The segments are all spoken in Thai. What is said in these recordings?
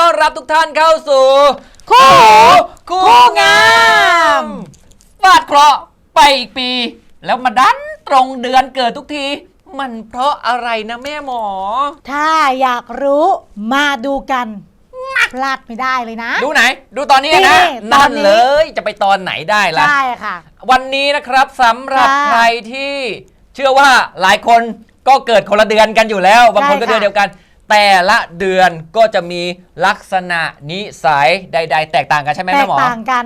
ต้อนรับทุกท่านเข้าสู่คู่คู่คู่งางามมฟาดเคราะห์ไปอีกปี แล้วมาดันตรงเดือนเกิดทุกที มันเพราะอะไรนะแม่หมอ ถ้าอยากรู้มาดูกันพลาดไม่ได้เลยนะ ดูไหน ดูตอนนี้นะนี่ตอนั่นนนี้ เลยจะไปตอนไหนได้ล่ะ ใช่ค่ะ วันนี้นะครับสำหรับค่ะใครที่เชื่อว่าหลายคนก็เกิดคนละเดือนกันอยู่แล้ว บางคนก็ใช่ค่ะเดือนเดียวกัน แต่ละเดือนก็จะมีลักษณะนิสัยใด ๆ แตกต่างกันใช่ไหมแตแม่กหมอ ต่างกัน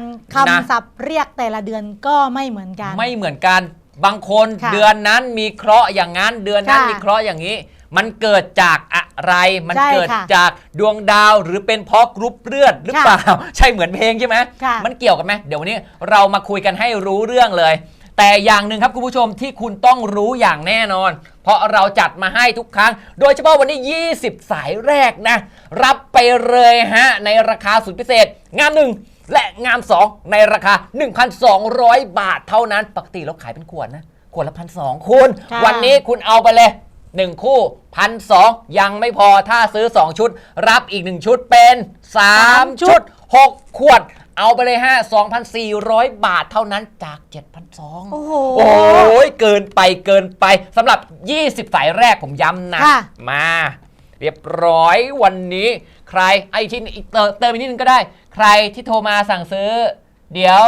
นะคำศัพท์เรียกแต่ละเดือนก็ไม่เหมือนกัน ไม่เหมือนกันบางคนค่ะเดือนนั้นมีเคราะห์อย่างนั้น เดือนนั้นค่ะมีเคราะห์อย่างนี้ มันเกิดจากอะไร มันใช่เกิดค่ะจากดวงดาวหรือเป็นเพราะกรุ๊ปเลือดหรือค่ะเปล่า ใช่เหมือนเพลงใช่ไหมค่ะ มันเกี่ยวกันไหมเดี๋ยววันนี้เรามาคุยกันให้รู้เรื่องเลย แต่อย่างหนึ่งครับคุณผู้ชมที่คุณต้องรู้อย่างแน่นอน เพราะเราจัดมาให้ทุกครั้ง โดยเฉพาะวันนี้ 20 สายแรกนะ รับไปเลยฮะ ในราคาสุดพิเศษ งามหนึ่งและงาม 2 ในราคา 1,200 บาทเท่านั้น ปกติเราขายเป็นขวดนะขวดละพันสองคุณ ค่ะ วันนี้คุณเอาไปเลย 1 คู่พันสองยังไม่พอถ้าซื้อ 2 ชุด รับอีก 1 ชุดเป็น 3 ชุด 6 ขวด เอาไปเลยฮะ2,400 บาทเท่านั้นจาก 7,200 โอ้โห โอ้ยเกินไปเกินไปสำหรับ 20 สายแรกผมย้ำนะ ค่ะ มา เรียบร้อยวันนี้ ใครไอ้ที่อีกเติมเติมอีกนิดนึงก็ได้ ใครที่โทรมาสั่งซื้อ เดี๋ยว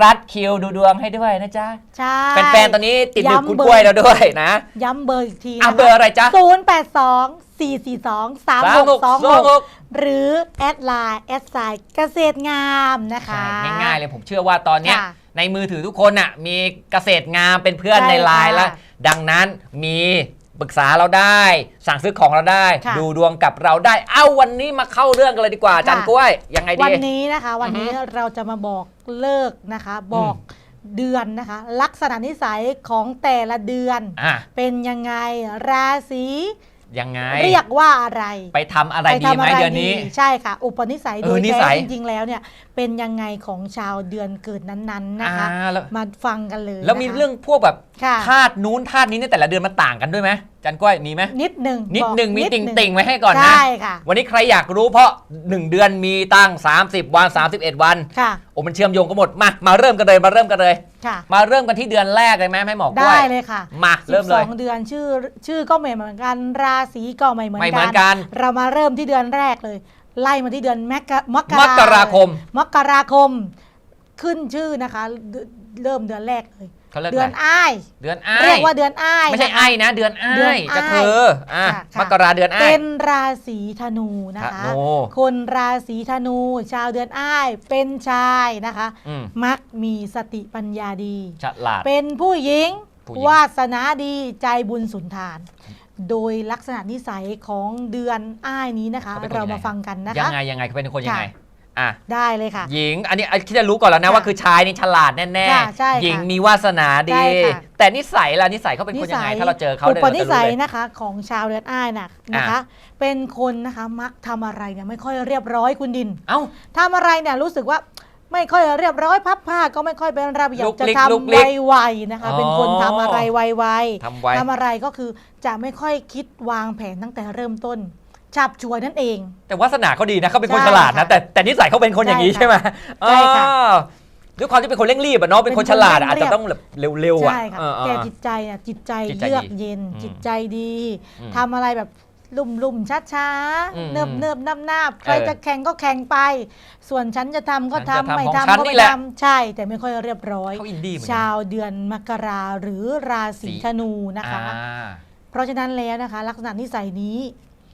รัดคิวดูดวงให้ด้วยนะจ๊ะ ใช่ แฟนๆ ตอนนี้ติดหนึบย้ำคุณเบอร์กล้วยแล้วด้วยนะย้ำเบอร์อีกทีอะเบอร์อะไรจ๊ะศูนย์ แปดสองสี่สี่สองสามหกสองหก3626 หรือแอดไลน์แอดไซน์เกษตรงามนะคะ ใช่ง่ายๆเลยผมเชื่อว่าตอนเนี้ยค่ะในมือถือทุกคนน่ะมีเกษตรงามเป็นเพื่อนใช่ในไลน์ค่ะแล้ว ดังนั้นมีปรึกษาเราได้ สั่งซื้อของเราได้ ค่ะดูดวงกับเราได้ เอ้าวันนี้มาเข้าเรื่องกันเลยดีกว่าอาจันค่ะ กล้วยยังไงดี วันนี้นะคะ วันนี้อือฮึเราจะมาบอกเลิกนะคะ บอกเดือนนะคะ ลักษณะนิสัยของแต่ละเดือน อะ เป็นยังไงราศี ยังไง เรียกว่าอะไร ไปทำอะไรไปดีทำไหมอะไรเดือนนี้ ใช่ค่ะ อุปนิสัยเอโดอยนิสัแท้ยจริงๆแล้วเนี่ย เป็นยังไงของชาวเดือนเกิดนั้นๆนะคะ อ่าแล้ว มาฟังกันเลยแล้วมีนะคะ เรื่องพวกแบบค่ะ ธาตุนู้นธาตุนี้ในแต่ละเดือนมันต่างกันด้วยไหมอาจันกล้วยมีไหมนิดหนึ่งนิดบอกหนึ่งมีดติ่งหนึ่ติ่งๆไว้ให้ก่อนนะ ใช่ค่ะวันนี้ใครอยากรู้เพราะ 1 เดือนมีตั้ง 30 วัน 31 วัน ค่ะ โอ้มันเชื่อมโยงกันหมด มา มาเริ่มกันเลย มาเริ่มกันเลย ค่ะ มาเริ่มกันที่เดือนแรกเลยไหมให้หมอกล้ได้วยเลยค่ะมาเริ่มเลย12 เดือนชื่อชื่อก็ไม่เหมือนกัน ราศีก็ไม่เหมือนไม่เหมือนกัน เรามาเริ่มที่เดือนแรกเลย ไล่มาที่เดือนมกมกมกราคม มกราคม ขึ้นชื่อนะคะเดือนเริ่มเดือนแรกเลย เขาเรียกเดือนอะไรอ้ายเดือนอ้าเรียยกว่าเดือนอ้ายไม่ใช่นะคะ ไอ้นะ เดือนอ้าเดือนยอ้ายจะเธออะค่ะค่ะ มกราเดือนอ้ายเป็นราศีธนูนะคะธนูคนราศีธนู ชาวเดือนอ้ายเป็นชายนะคะ อืมมักมีสติปัญญาดี ฉลาด เป็นผู้หญิงผู้หญิง วาสนาดีใจบุญสุนทาน โดยลักษณะนิสัยของเดือนอ้ายนี้นะคะ เขาเป็นคนเรายังไง มาฟังกันนะยัคะงไงยังไงเขาเป็นคนยังไง ค่ะ อะได้เลยค่ะ หญิง อันนี้อันที่จะรู้ก่อนแล้วนะค่ะว่าคือชายนี่ฉลาดแน่ค่ะใช่ค่ะหญิงมีวาสนาดี ใช่ค่ะ แต่นิสัยล่ะนิสัยเขาเป็นคนยังไงถ้าเราเจอเขาอุเนี่ยปเรานิจะรู้สัยเลย นะคะของชาวเดือนอ้ายนะนะคะเป็นคนนะคะมักทำอะไรเนี่ยไม่ค่อยเรียบร้อยคุณดินเอ้า ทำอะไรเนี่ยรู้สึกว่าไม่ค่อยเรียบร้อยพับผ้าก็ไม่ค่อยเป็นระเบียบลุกจะลิกทำลุกลิกไวๆนะคะ เป็นคนทำอะไรไวทำไว้ๆทำอะไรก็คือจะไม่ค่อยคิดวางแผนตั้งแต่เริ่มต้น ฉับฉวยนั่นเอง แต่วาสนาเขาดีนะเขาเป็นคนใช่ฉลาดนะ ค่ะแต่แต่นิสัยเขาเป็นคนอย่างนี้ใช่ใช่ไหมใช่ค่ะอ๋อด้วยความที่เป็นคนเร่งรีบอะเนาะเป็นคนเป็นคนฉลาดอะเร่อาจงรีบ จะต้องแบบเร็วๆอะใช่ค่ะเออเออ แต่จิตใจอะจิตใจจิตใจเยือกดีเย็น อืมจิตใจดีอืมทำอะไรแบบลุ่มลุ่มช้าช้าๆอืมเนิบเนิบนับนาบใครเออจะแข่งก็แข่งไป ส่วนฉันจะทำก็ฉันจะทำทำไม่ของทำฉันก็นี่ไม่แหละ ทำใช่ แต่ไม่ค่อยเรียบร้อย เขาอินดี้เหมือนกันชาวเดือนมกราหรือราศีสีธนูนะคะ อ่า เพราะฉะนั้นแล้วนะคะ ลักษณะนิสัยนี้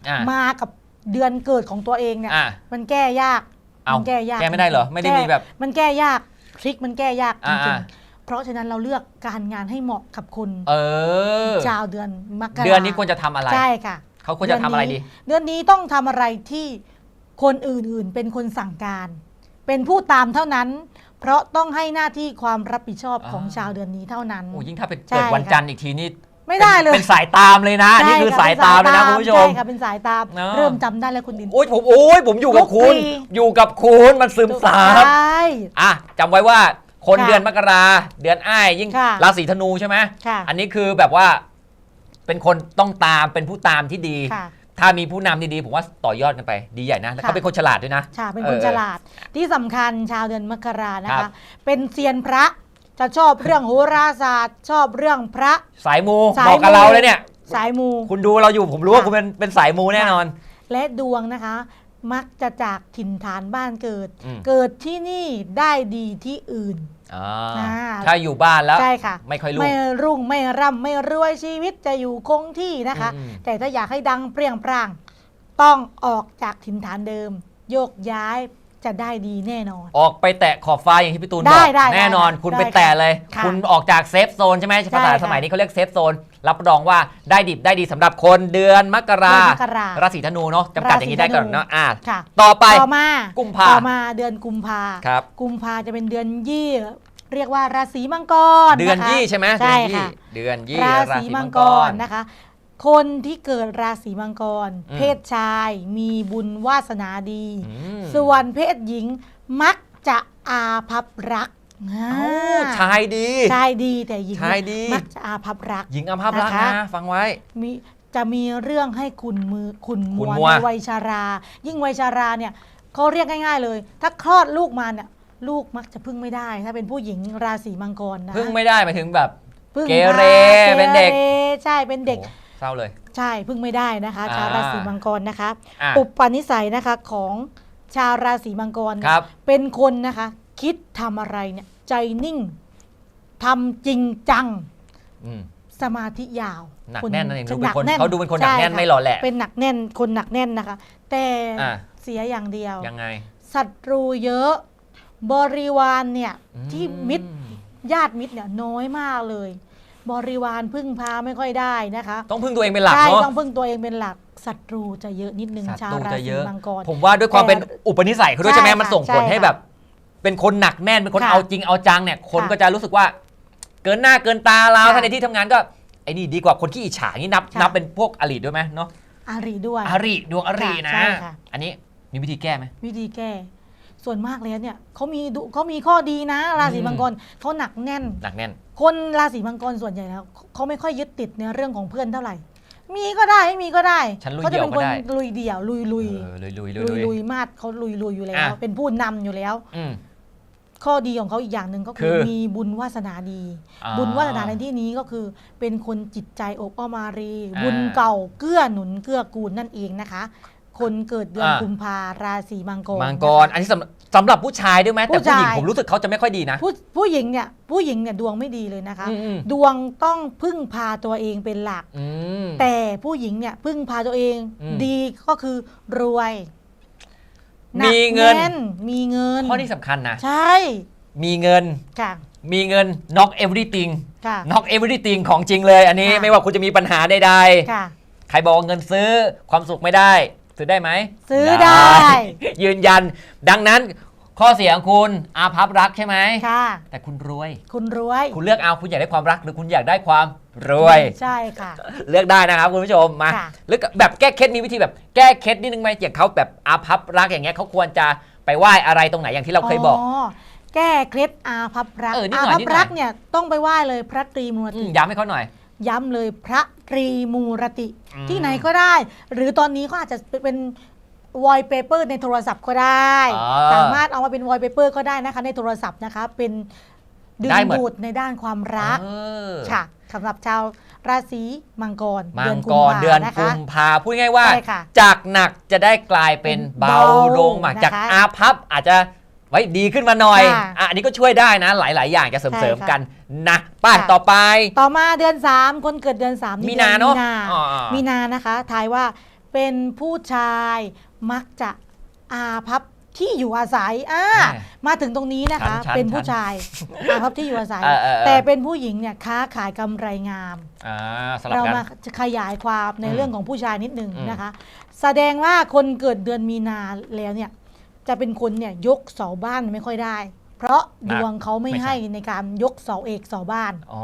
อะ มากับเดือนเกิดของตัวเองเนี่ย อะ มันแก้ยาก เอามัแก้ยากแก้ไม่ได้เหรอไม่ได้มีแบบ มันแก้ยากทริคมันแก้ยากจอ่าริงอ่า ๆเพราะฉะนั้นเราเลือกการงานให้เหมาะกับคุณเออ ชาวเดือนมกราเดือนนี้ควรจะทำอะไร ใช่ค่ะ เขาควรจะทำอะไรดี เดือนนี้ต้องทำอะไรที่คนอื่นๆ เป็นคนสั่งการ เป็นผู้ตามเท่านั้น เพราะต้องให้หน้าที่ความรับผิดชอบของอ่า ชาวเดือนนี้เท่านั้น โอ้ยิ่งถ้าเป็นใช่เกิดวันค่ะ จันทร์อีกทีนี่ ไม่ได้เลยเป็นสายตามเลยนะนี่คือใช่สายตามเลยนะคุณผู้ชมใช่ค่ะเป็นสายตามเนอะเริ่มจำได้แล้วคุณดินโอ้ยผมโอ้ยผมอยู่กับคุณทุกปีอยู่กับคุณมันซึมซาบใช่อะจำไว้ว่าคนค่ะเดือนมกราเดือนอ้ายยิ่งค่ะราศีธนูใช่ไหมค่ะอันนี้คือแบบว่า เป็นคนต้องตามเป็นผู้ตามที่ดีค่ะถ้ามีผู้นำดีๆ ผมว่าต่อยอดกันไป ดีใหญ่นะ แล้วเขาค่ะเป็นคนฉลาดด้วยนะ ค่ะ เป็นเอคอนฉลาด ที่สำคัญชาวเดือนมกรานะครัคะบเป็นเซียนพระ จะชอบเรื่องโหราศาสตร์ ชอบเรื่องพระ สายมูสายบอกกับมูเราเลยเนี่ย สายมู คุณดูเราอยู่ผมรู้ว่าค่ะ คุณเป็นเป็นสายมูแน่นอน และดวงนะคะ มักจะจากถิ่นฐานบ้านเกิด อืม เกิดที่นี่ได้ดีที่อื่น อ่าอ่า ถ้าอยู่บ้านแล้ว ใช่ค่ะ ไม่ค่อยรู้ ไม่รุ่งไม่ร่ำไม่รวยชีวิตจะอยู่คงที่นะคะ อืม แต่ถ้าอยากให้ดังเปรี้ยงปร้าง ต้องออกจากถิ่นฐานเดิม โยกย้าย จะได้ดีแน่นอน ออกไปแตะขอบฟ้าอย่างที่พี่ตูนได้บอกได้แน่นอนได้คุณได้ไปแตะเลย ค่ะคุณออกจากเซฟโซนใช่ไหมใช่ภาษาค่ะสมัยนี้เขาเรียกเซฟโซนรับรองว่าได้ดิบได้ดีสำหรับคนเดือนมกราเดือนมกราราศีธนูเนาะจำกัดอย่างนี้ได้ก่อนราศีธนูเนาะอ่าค่ะ ต่อไป ต่อมากุกุมภา ต่อมาเดือนกุมภาครับ กุมภาจะเป็นเดือนยี่ เรียกว่าราศีมังกรเดือนนะคะ ยี่ใช่ไหมใช่เดือนยี่ค่ะ เดือนยี่ราศีมังกรนะคะ คนที่เกิดราศีมังกร อืม เพศชายมีบุญวาสนาดี อืมส่วนเพศหญิงมักจะอาภัพรักอ่าเอ้าชายดี ชายดีแต่หญิงชายดี มักจะอาภัพรัก หญิงอภาพรักนะคะ นะ ฟังไว้ มีจะมีเรื่องให้คุณมือคุณขุ่มัวนมัว ในวัยชารา ยิ่งวัยชาราเนี่ยเขาเรียกง่าย ๆ เลย ถ้าคลอดลูกมาเนี่ยลูกมักจะพึ่งไม่ได้ ถ้าเป็นผู้หญิงราศีมังกรนะพึ่งไม่ได้หมายถึงแบบ พึ่งเกเรพาเป็นเด็กรใช่เป็นเด็ก โอ้ เศร้าเลย ใช่พึ่งไม่ได้นะคะ ชาวอ่าราศีมังกรนะคะอะอุปนิสัยนะคะของชาวราศีมังกร ครับ เป็นคนนะคะ คิดทำอะไรเนี่ยใจนิ่งทำจริงจังอืมสมาธิยาวหนักคแน่นนั่นเองดูหเป็นคนแเขาดูเป็นคนหนักแน่นใช่ค่ะไม่หล่อแหละ เป็นหนักแน่นคนหนักแน่นนะคะ แต่อะ เสียอย่างเดียว ยังไงศัตรูเยอะ บริวารเนี่ยอืที่มิตรญาติมิตรเนี่ยน้อยมากเลย บริวารพึ่งพาไม่ค่อยได้นะคะต้องพึ่งตัวเองเป็นหลักใช่เนาะต้องพึ่งตัวเองเป็นหลักศัตรูจะเยอะนิดนึงศัชาวตรูราจะศีเยอะมังกรผมว่าด้วยความแต่เป็นอุปนิสัยเขาด้วยใช่ใช่ไหมค่ะมันส่งผลใช่ให้ค่ะแบบ เป็นคนหนักแน่นเป็นคนค่ะเอาจริงเอาจังเนี่ยคนค่ะก็จะรู้สึกว่า เกินหน้าเกินตาเราค่ะถ้าในที่ทำงานก็ไอ้นี่ดีกว่าคนขี้อิจฉานี่นับค่ะนับเป็นพวกอริด้วยไหมเนาะอารีด้วยอริดวงอริค่ะนะใช่ค่ะอันนี้มีวิธีแก้ไหมวิธีแก้ ส่วนมากแล้วเนี่ยเขามีดุเขามีข้อดีนะ ราศีอืมมังกรเขาหนักแน่นหนักแน่น คนราศีมังกรส่วนใหญ่แล้วเขาไม่ค่อยยึดติดในเรื่องของเพื่อนเท่าไหร่ มีก็ได้ไม่มีก็ได้ฉันลุยเขาจะเป็นคนเดี่ยวก็ได้ลุยเดี่ยวลุยลุยเออลุยลุยลุลุยยลุลุยยมาดเขาลุยลุยอยู่แล้ว อะ เป็นผู้นำอยู่แล้ว อืม ข้อดีของเขาอีกอย่างหนึ่งก็คือคือมีบุญวาสนาดี อ่าบุญวาสนาในที่นี้ก็คือ เป็นคนจิตใจอบอ้อมอารี อ่า บุญเก่าเกื้อหนุนเกื้อกูลนั่นเองนะคะ คนเกิดเดือนอ่า กุมภาราศีมังกรมังกร อันนี้สำสำหรับผู้ชายด้วยไหมแต่ผู้ผู้หญิงชายผมรู้สึกเขาจะไม่ค่อยดีนะ ผู้ผู้หญิงเนี่ยผู้หญิงเนี่ยดวงไม่ดีเลยนะคะ อืมอืม ดวงต้องพึ่งพาตัวเองเป็นหลัก อืม แต่ผู้หญิงเนี่ยพึ่งพาตัวเอง อืมดีก็คือรวยมีเงินหกแมีเงินข้อนี้สำคัญนะ ใช่มีเงิน ค่ะมีเงิน knock everything ค่ะ knock everything ของจริงเลย อันนี้ค่ะ ไม่ว่าคุณจะมีปัญหาใดค่ะ ๆ ใครบอกว่าเงินซื้อความสุขไม่ได้ ซื้อได้ไหมซื้อได้ ยืนยัน ดังนั้นข้อเสียของคุณอาภัพรักใช่ไหมค่ะ แต่คุณรวย คุณรวย คุณเลือกเอาคุณอยากได้ความรัก หรือคุณอยากได้ความรวย ใช่ค่ะ เลือกได้นะครับคุณผู้ชมมาค่ะ หรือแบบแก้เคล็ดมีวิธีแบบแก้เคล็ดนิดนึงไหมอย่างเขาแบบอาภัพรักอย่างเงี้ยเขาควรจะไปไหว้อะไรตรงไหนอย่างที่เราเคยบอก แก้เคล็ดอาภัพรักเออนิดอาหน่อยภันิดพหน่อย รักเนี่ยต้องไปไหว้เลยพระตรีมูรอืติมย้ำให้เขาหน่อย ย้ำเลยพระตรีมูรติ อืม ที่ไหนก็ได้ หรือตอนนี้ก็อาจจะเป็นวอยเปเปอร์ในโทรศัพท์ก็ได้ อ่าสามารถเอามาเป็นวอยเปเปอร์ก็ได้นะคะ ในโทรศัพท์นะคะ เป็นดึงได้หมด ดูดในด้านความรักเออค่ะสำหรับชาวราศีมังกรมัเดืองนกกุมรภาเดือนนะคะกุมภาพูดง่ายๆว่า ใช่ค่ะ จากหนักจะได้กลายเป็นเป็นเบาเบาลงมานะคะจากอาพับอาจจะ ไว้ดีขึ้นมาหน่อยค่ะอะอันนี้ก็ช่วยได้นะ หลาย ๆ อย่างจะเสริมใช่เสริมค่ะกันนะป้าค่ะ ต่อไป ต่อมาเดือน 3 คนเกิดเดือน3มีนาเนอะมีนาอ๋อมีนานะคะทายว่าเป็นผู้ชายมักจะอาพับที่อยู่อาศัยอ่าอ่ามาถึงตรงนี้นะคะฉันฉันเป็นผู้ฉันชายอาพับที่อยู่อาศัย เออเออเออ แต่เป็นผู้หญิงเนี่ยค้าขายกำไรงาม อ่าสลับเรากัน มาขยายความในอืมเรื่องของผู้ชายนิดหนึ่งอืม นะคะ แสดงว่าคนเกิดเดือนมีนาแล้วเนี่ย จะเป็นคนเนี่ยยกเสาบ้านไม่ค่อยได้ เพราะดวงเขาไม่ให้ในการยกเสาเอกเสาบ้านอ๋อ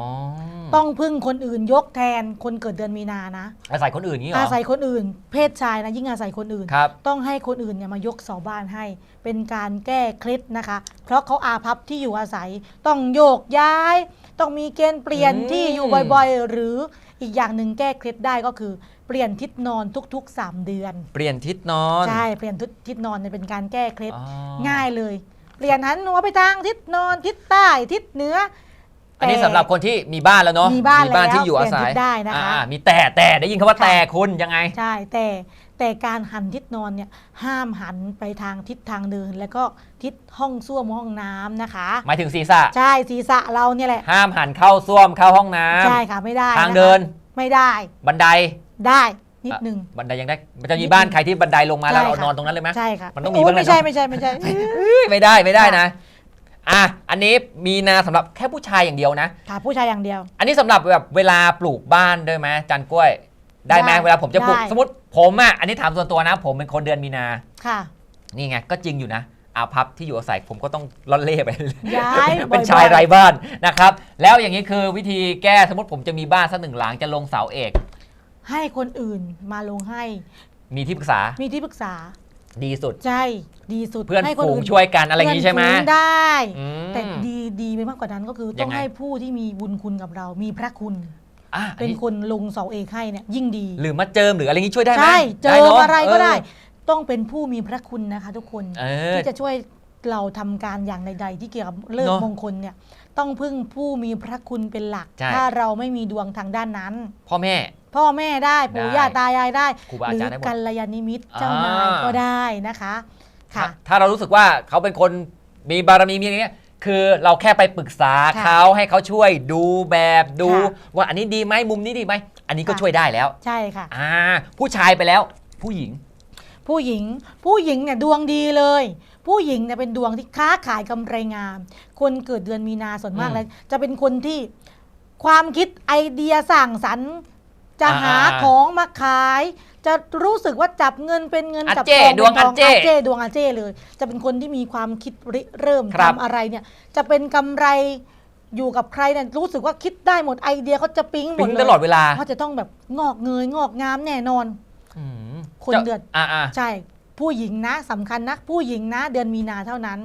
ต้องพึ่งคนอื่นยกแทนคนเกิดเดือนมีนานะ อาศัยคนอื่นงี้เหรออาศัยคนอื่น เพศชายนะยิ่งอาศัยคนอื่นครับต้องให้คนอื่นเนี่ยมายกเสาบ้านให้ เป็นการแก้เคล็ดนะคะ เพราะเขาอาภัพที่อยู่อาศัยต้องโยกย้าย ต้องมีเกณฑ์เปลี่ยนอืมที่อยู่บ่อยๆ หรืออีกอย่างหนึ่งแก้เคล็ดได้ก็คือเปลี่ยนทิศนอนทุก ๆ 3 เดือน เปลี่ยนทิศนอน ใช่เปลี่ยนทิศทิศนอนเนี่ยเป็นการแก้เคล็ดอ๋อ ง่ายเลย เปลี่ยนหันหัวไปทางทิศนอนทิศใต้ทิศเหนืออันนี้แต่ สำหรับคนที่มีบ้านแล้วเนาะมีบ้านแล้วที่อยู่อาศัเปลี่ยยนทิศได้นะคะ อ่ามีแต่แต่ได้ยินคำว่าค่ะแต่คุณยังไง ใช่แต่แต่การหันทิศนอนเนี่ยห้ามหันไปทางทิศทางเดิน แล้วก็ทิศห้องส้วมห้องน้ำนะคะ หมายถึงศีรษะ ใช่ศีรษะเราเนี่ยแหละห้ามหันเข้าส้วมเข้าห้องน้ำ ใช่ค่ะไม่ได้ทางะคะเดินไม่ได้ บันได ได้นิดนึงบันไดยังได้มันจะมีบ้านใครที่บันไดลงมาแล้วใช่เราค่ะนอนตรงนั้นเลยไหมใช่ค่ะมันต้องมีโยบ้างแหละไม่ใช่เนอะไม่ใช่ไม่ใช่เฮ้ยไม่ได้ไม่ได้นะอะอันนี้มีนาสำหรับแค่ผู้ชายอย่างเดียวนะค่ะผู้ชายอย่างเดียว อันนี้สำหรับแบบเวลาปลูกบ้านด้วยไหมจันกล้วย ได้ไหมได้เวลาผมจะปลูกได้สมมติผมอะอันนี้ถามส่วนตัวนะ ผมเป็นคนเดือนมีนาค่ะ นี่ไงก็จริงอยู่นะอาพับที่อยู่อาศัยผมก็ต้องล่อนเล่ไปย้ายเป็นบ่อยๆชายไร้บ้านนะครับ แล้วอย่างนี้คือวิธีแก้สมมติผมจะมีบ้านสักหนึ่งหลังจะลงเสาเอก ให้คนอื่นมาลงให้ มีที่ปรึกษามีที่ปรึกษาดีสุด ใช่ดีสุดเพื่อนให้คนฝูงอื่นช่วยกันอะไรอย่างนี้ใช่ไหมเพื่อนฝูงได้ อืม แต่ดีดีไปมากกว่านั้นก็คือยัต้องงไง ให้ผู้ที่มีบุญคุณกับเรา มีพระคุณ อะอันเป็นนี้คนลงเสาเอกให้เนี่ยยิ่งดี หรือมาเจิมหรืออะไรอย่างนี้ช่วยได้ไหมใช่ เจด้อเนอะไรก็ได้เออต้องเป็นผู้มีพระคุณนะคะ ทุกคน เออ ที่จะช่วยเราทำการอย่างใด ๆ ที่เกี่ยวกับเลิกเนอะมงคลเนี่ย ต้องพึ่งผู้มีพระคุณเป็นหลัก ใช่ ถ้าเราไม่มีดวงทางด้านนั้น พ่อแม่ พ่อแม่ได้ปู่ได้ย่าตายายได้ครูบาหอารืจารย์ได้หมดกัลยาณมิตรอ่าเจ้านายก็ได้นะคะค่ะ ถ้าถ้าเรารู้สึกว่าเขาเป็นคนมีบารมีมีอะไรเงี้ยคือเราแค่ไปปรึกษาค่ะเขาให้เขาช่วยดูแบบดู ค่ะว่าอันนี้ดีไหมมุมนี้ดีไหมอันนี้ก็ค่ะ ช่วยได้แล้วใช่ค่ะ อ่าผู้ชายไปแล้ว ผู้หญิง ผู้หญิงผู้หญิงเนี่ยดวงดีเลย ผู้หญิงเนี่ยเป็นดวงที่ค้าขายกำไรงาม คนเกิดเดือนมีนาส่วนมากอืม แล้ว จะเป็นคนที่ความคิดไอเดียสร้างสรรค์ จะอ่าหาของมาขาย จะรู้สึกว่าจับเงินเป็นเงินอาจับเจ้ทองดวงเป็นทองอาเจ้อาเจ้ดวงอาเจ้เลย จะเป็นคนที่มีความคิดริเริ่มครับทำอะไรเนี่ย จะเป็นกำไรอยู่กับใครเนี่ยรู้สึกว่าคิดได้หมดไอเดียเขาจะปิ๊งหมปิ๊ดงเลยตลอดเวลาเขาจะต้องแบบงอกเงยงอกงามแน่นอนอืมคนจ้าเดือดอ่าอ่าใช่ผู้หญิงนะสำคัญนะผู้หญิงนะ เดือนมีนาเท่านั้น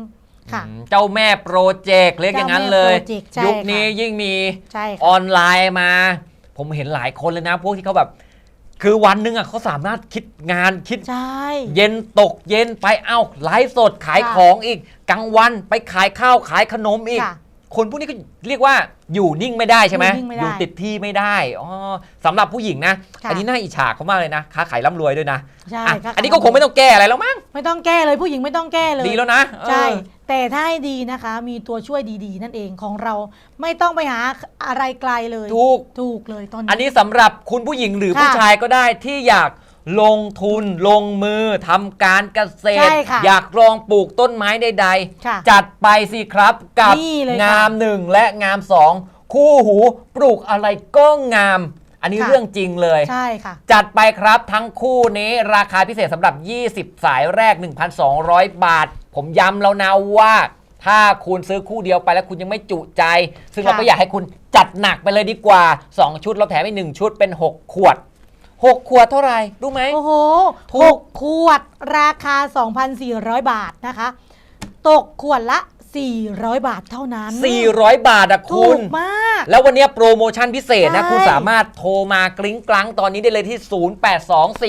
ค่ะอืมเจ้าแม่โปรเจกต์เรียกอย่างนั้นเลยเจ้าแม่โปรเจกต์ใช่ยุคนี้ค่ะยิ่งมีใช่อค่ะอนไลน์มา ผมเห็นหลายคนเลยนะ พวกที่เขาแบบ คือวันหนึ่งอะเขาสามารถคิดงานคิด ใช่ เย็นตกเย็นไปเอ้าไลฟ์สดขายค่ะ ของอีกกลางวันไปขายข้าวขายขนมอีก ค่ะ คนพวกนี้ก็เรียกว่าอยู่นิ่งไม่ได้ใช่ไหมอยู่นิ่งไม่ได้ติดที่ไม่ได้อ๋อสำหรับผู้หญิงนะ ค่ะ อันนี้น่าอิจฉาเขามากเลยนะค้าขายร่ำรวยด้วยนะใช่อะค่ะอันนี้ก็คงไม่ต้องแก้อะไรแล้วมั้งไม่ต้องแก้เลยผู้หญิงไม่ต้องแก้เลย ดีแล้วนะใช่เออแต่ถ้าให้ดีนะคะ มีตัวช่วยดีๆ นั่นเองของเราไม่ต้องไปหาอะไรไกลเลย ถูก ถูกเลยตอนนี้อันนี้สำหรับคุณผู้หญิงหรือค่ะผู้ชายก็ได้ที่อยาก ลงทุนลงมือทำการเกษตร ใช่ค่ะอยากลองปลูกต้นไม้ใดค่ะๆจัดไปสิครับกับนี่เลยค่ะงามหนึ่งและงามสองคู่หูปลูกอะไรก็งาม อันนี้ค่ะ เรื่องจริงเลย ใช่ค่ะ จัดไปครับทั้งคู่นี้ราคาพิเศษสำหรับ 20 สายแรก 1,200 บาท ผมย้ำแล้วนะว่า ถ้าคุณซื้อคู่เดียวไปแล้วคุณยังไม่จุใจ ซึ่งค่ะ เราก็อยากให้คุณจัดหนักไปเลยดีกว่า 2 ชุดเราแถมอีก1ชุดเป็น 6 ขวด 6 ขวดเท่าไหร่รู้ไหม โอ้โหถูหก กขวดราคา 2,400 บาทนะคะ ตกขวดละ 400 บาทเท่านั้น400 บาทอะถูคุณ กมาก แล้ววันนี้โปรโมชั่นพิเศษนะ ใช่ คุณสามารถโทรมากริ้งกลังตอนนี้ได้เลยที่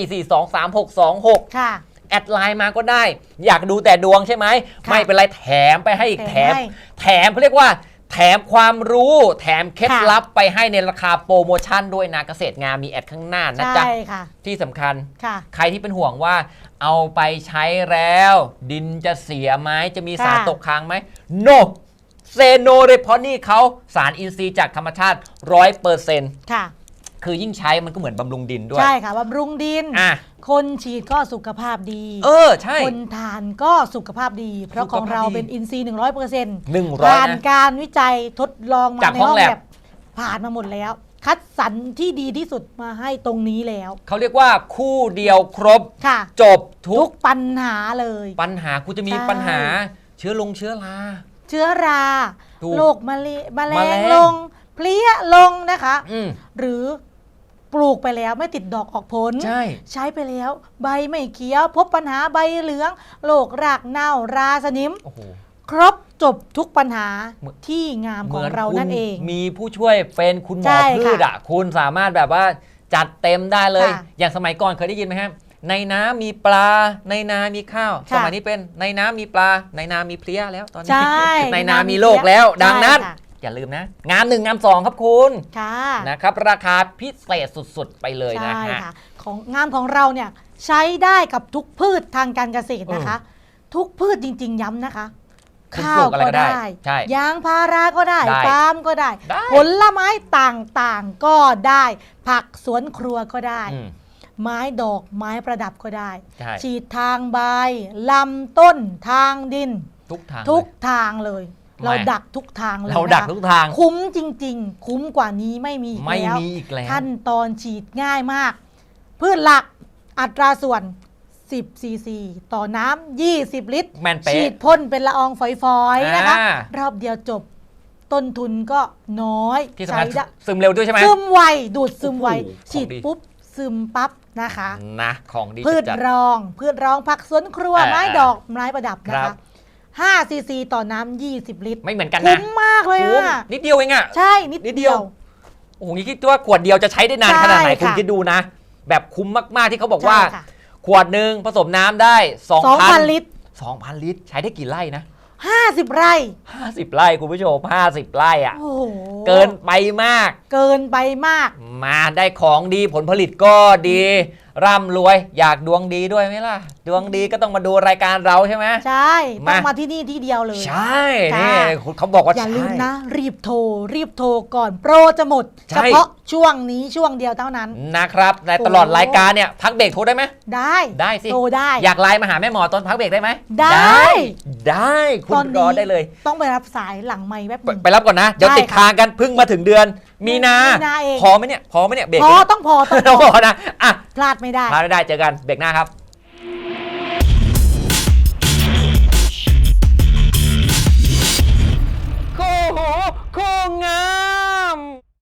0824423626 ค่ะ แอดไลน์มาก็ได้ อยากดูแต่ดวงใช่ไหม ค่ะไม่เป็นไรแถมไปให้อีกแถแถมมให้ แถมเขาเรียกว่า แถมความรู้แถมเคล็ดค่ะลับไปให้ในราคาโปรโมชั่นด้วยนะเกษตรงามมีแอดข้างหน้านะจ๊ะ ใช่ค่ะ ที่สำคัญ ค่ะ ใครที่เป็นห่วงว่า เอาไปใช้แล้ว ดินจะเสียไหมจะมีสารค่ะ ตกค้างไหม no เซโนเลยเพราะนี่เขาสารอินทรีย์จากธรรมชาติร้อยเปอร์เซ็นต์ค่ะ คือยิ่งใช้มันก็เหมือนบำรุงดินด้วย ใช่ค่ะบำรุงดิน อะ คนฉีดก็สุขภาพดี เออ ใช่ คนทานก็สุขภาพดี เพราะของเราสุขภาพดีเป็นอินทรีย์หนึ่งร้อยเปอร์เซ็นต์หนึ่งร้อยผ่านนะการวิจัยทดลองมาจากในห้องห้องแลบ แลบผ่านมาหมดแล้ว คัดสรรที่ดีที่สุดมาให้ตรงนี้แล้วเขาเรียกว่าคู่เดียวครบ ค่ะ จบทุทุกกปัญหาเลย ปัญหาคุณจะมีใช่ ปัญหา เชื้อลงเชื้อรา เชื้อราถูกโรคมะเร็งมะแรมะงเร็งลงเพลี้ยลงนะคะ อืม หรือ ปลูกไปแล้วไม่ติดดอกออกผล ใช่ ใช้ไปแล้ว ใบไม่เขียว พบปัญหาใบเหลืองโรครากเน่าราสนิม โอ้โห ครบจบทุกปัญหาเหมือนที่งามเหขมืองอนเราคุณนั่นเอง มีผู้ช่วยเป็นคุณหมอใช่พืค่ะชอะ คุณสามารถแบบว่าจัดเต็มได้เลยค่ะอย่างสมัยก่อนเคยได้ยินไหมครับในน้ำมีปลา ในนามีข้าวค่ะสมัยนี้เป็นในน้ำมีปลา ในนามีเพลี้ยแล้วตอนนี้ใช่ในนามีโลกแล้วใช่ดังนั้นค่ะ อย่าลืมนะ งานหนึ่งงานสองครับคุณค่ะนะครับ ราคาพิเศษสุดๆ ไปเลยนะใช่ฮะค่ะของงานของเราเนี่ยใช้ได้กับทุกพืชทางการเกษตรนะคะ ทุกพืชจริง ๆ ย้ำนะคะคุณข้าปลูวกอะไรก็ก็ได้ได้ใช่ยางพาราก็ได้ได้ปาล์มก็ได้ได้ ผลไม้ต่างๆก็ได้ ผักสวนครัวก็ได้อืมไม้ดอกไม้ประดับก็ได้ใช่ฉีดทางใบลำต้นทางดิน ทุกทางทุกเลยทางเลยไม่ เราดักทุกทางเลยเรานะคะดักทุกทาง คุ้มจริง ๆ คุ้มกว่านี้ไม่มีอีกไม่แล้วมีอีกแล้วขั้นตอนฉีดง่ายมาก พืชหลักอัตราส่วน 10ซีซีต่อน้ำ20 ลิตร แมนเป๊ะ ฉีดพ่นเป็นละอองฝอยๆนะคะอ่า รอบเดียวจบ ต้นทุนก็น้อยที่สำคัญได้ซึมเร็วด้วยใช่ไหม ซึมไวดูดซึมไวโอ้โหฉีดของดีปุ๊บซึมปั๊บนะคะ นะ ของดีพืชจัด รอง พืชรองผักสวนครัว อ่าไม้ดอกไม้ประดับนะครัคะ บ 5ซีซีต่อน้ำ20 ลิตรไม่เหมือนกันนะคุ้มมากเลยคุ้มอะนิดเดียวเองอะใช่นิดนิดเดีเดียยว ว โอ้โหนี่คิดว่าขวดเดียวจะใช้ได้นานใช่ขนาดไหนค่ะ คุณคิดดูนะ แบบคุ้มมาก ๆ ที่เขาบอกว่า ใช่ค่ะขวดหนึ่งผสมน้ำได้2,000 2,000 ลิตร 2,000 ลิตร ใช้ได้กี่ไร่นะ 50 ไร่ 50 ไร่คุณผู้ชม 50 ไร่อะโอ้โหเกินไปมาก เกินไปมาก มาได้ของดีผลผลิตก็ดี ร่ำรวยอยากดวงดีด้วยไหมล่ะ ดวงดีก็ต้องมาดูรายการเราใช่ไหม ใช่ ต้องมามาที่นี่ที่เดียวเลย ใช่ค่ะนี่เขาบอกว่าอย่าลืมใช่ นะ รีบโทร รีบโทรก่อนโปรจะหมด ใช่ เฉพาะช่วงนี้ช่วงเดียวเท่านั้น นะครับในตลอดโอ้รายการเนี่ยพักเบรกโทรได้ไหม ได้ได้สิ โทรได้ อยากไลน์มาหาแม่หมอตอนพักเบรกได้ไหมได้ ได้คุตณอนรนี้อได้เลย ต้องไปรับสายหลังไม่แวบหไปนึ่งไปรับก่อนนะ เดี๋ยวได้ติดค่ะทางกันเพิ่งมาถึงเดือน มีนา มีนาเอง พอไหมเนี่ย พอไหมเนี่ยเบรกพอต้องพอต้องต้องพพออนะอะ พลาดไม่ได้ พาได้ได้เจอกันเบรกหน้าครับ คงงา